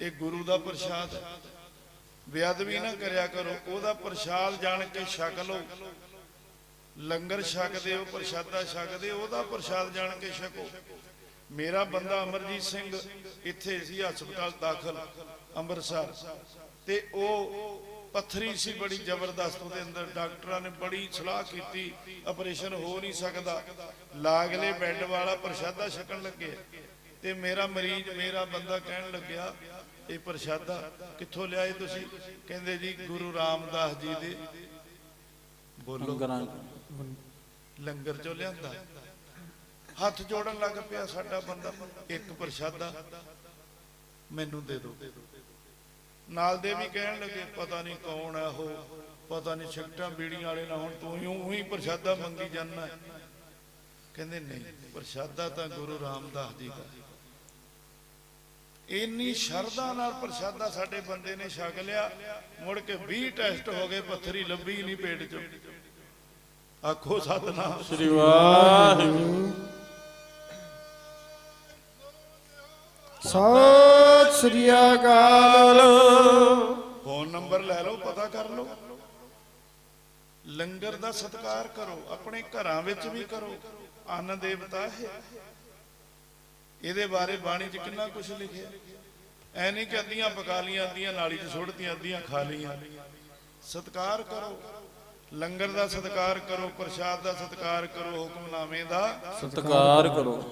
ਇਹ ਗੁਰੂ ਦਾ ਪ੍ਰਸ਼ਾਦ ਹੈ। ਬੇਅਦਬੀ ਨਾ ਕਰਿਆ ਕਰੋ, ਉਹਦਾ ਪ੍ਰਸ਼ਾਦ ਜਾਣ ਕੇ ਛਕ ਲਓ। ਲੰਗਰ ਛਕਦੇ ਹੋ ਪ੍ਰਸ਼ਾਦਾ ਛਕਦੇ ਉਹਦਾ ਪ੍ਰਸ਼ਾਦ ਜਾਣ ਕੇ ਛਕੋ। ਮੇਰਾ ਬੰਦਾ ਅਮਰਜੀਤ ਸਿੰਘ ਇੱਥੇ ਸੀ, ਹਸਪਤਾਲ ਦਾਖਲ, ਅੰਮ੍ਰਿਤਸਰ। ਤੇ ਉਹ ਪੱਥਰੀ ਸੀ, ਬੜੀ ਜ਼ਬਰਦਸਤ, ਉਹਦੇ ਅੰਦਰ ਡਾਕਟਰਾਂ ਨੇ ਬੜੀ ਸਲਾਹ ਕੀਤੀ, ਆਪਰੇਸ਼ਨ ਹੋ ਨਹੀਂ ਸਕਦਾ। ਲਾਗਲੇ ਬੈੱਡ ਵਾਲਾ ਪ੍ਰਸ਼ਾਦਾ ਛਕਣ ਲੱਗੇ। ਤੇ ਮੇਰਾ ਮਰੀਜ਼ ਮੇਰਾ ਬੰਦਾ ਕਹਿਣ ਲੱਗਿਆ ਇਹ ਪ੍ਰਸ਼ਾਦਾ ਕਿੱਥੋਂ ਲਿਆਏ ਤੁਸੀਂ? ਕਹਿੰਦੇ ਜੀ ਗੁਰੂ ਰਾਮਦਾਸ ਜੀ ਦੇ। ਬੋਲੋ ਲੰਗਰਾਂ ਚੋਂ। ਲਿਆਂਦਾ। ਹੱਥ ਜੋੜਨ ਲੱਗ ਪਿਆ ਸਾਡਾ ਬੰਦਾ ਇੱਕ ਪ੍ਰਸ਼ਾਦਾ ਮੈਨੂੰ ਦੇ ਦਿਓ। ਨਾਲ ਦੇ ਵੀ ਕਹਿਣ ਲੱਗੇ ਪਤਾ ਨਹੀਂ ਕੌਣ ਹੈ ਉਹ ਪਤਾ ਨਹੀਂ ਛਿਕਟਾਂ ਬੀੜੀਆਂ ਵਾਲੇ ਨਾ ਹੁਣ ਤੂੰ ਹੀ ਉਹੀ ਪ੍ਰਸ਼ਾਦਾ ਮੰਗੀ ਜਾਂਦਾ ਕਹਿੰਦੇ ਨਹੀਂ ਪ੍ਰਸ਼ਾਦਾ ਤਾਂ ਗੁਰੂ ਰਾਮਦਾਸ ਜੀ ਦਾ ਇੰਨੀ ਸ਼ਰਧਾ ਨਾਲ ਪ੍ਰਸ਼ਾਦਾ ਸਾਡੇ ਬੰਦੇ ਨੇ ਛਕ ਲਿਆ ਮੁੜ ਕੇ 20 ਟੈਸਟ ਹੋ ਗਏ ਪੱਥਰੀ ਲੱਭੀ ਨਹੀਂ ਪੇਟ ਚੋਂ। ਆਖੋ ਸਤਨਾਮ। ਸ੍ਰੀ ਵਾਹਿਗੁਰੂ। ਸਤਿ ਸ੍ਰੀ ਅਕਾਲ। ਫੋਨ ਨੰਬਰ ਲੈ ਲਓ ਪਤਾ ਕਰ ਲਓ। ਲੰਗਰ ਦਾ ਸਤਿਕਾਰ ਕਰੋ ਆਪਣੇ ਘਰਾਂ ਵਿੱਚ ਵੀ ਕਰੋ। ਅੰਨ ਦੇਵਤਾ ਹੈ। ਇਹਦੇ ਬਾਰੇ ਬਾਣੀ 'ਚ ਕਿੰਨਾ ਕੁਝ ਲਿਖਿਆ। ਐ ਨਹੀਂ ਕਿ ਅੱਧੀਆਂ ਪਕਾ ਲੀਆਂ ਅੱਧੀਆਂ ਨਾਲੀ 'ਚ ਸੁੱਟਤੀਆਂ, ਅੱਧੀਆਂ ਖਾ ਲੀਆਂ ਸਤਿਕਾਰ ਕਰੋ। ਲੰਗਰ ਦਾ ਸਤਿਕਾਰ ਕਰੋ, ਪ੍ਰਸ਼ਾਦ ਦਾ ਸਤਿਕਾਰ ਕਰੋ, ਹੁਕਮਨਾਮੇ ਦਾ ਸਤਿਕਾਰ ਕਰੋ।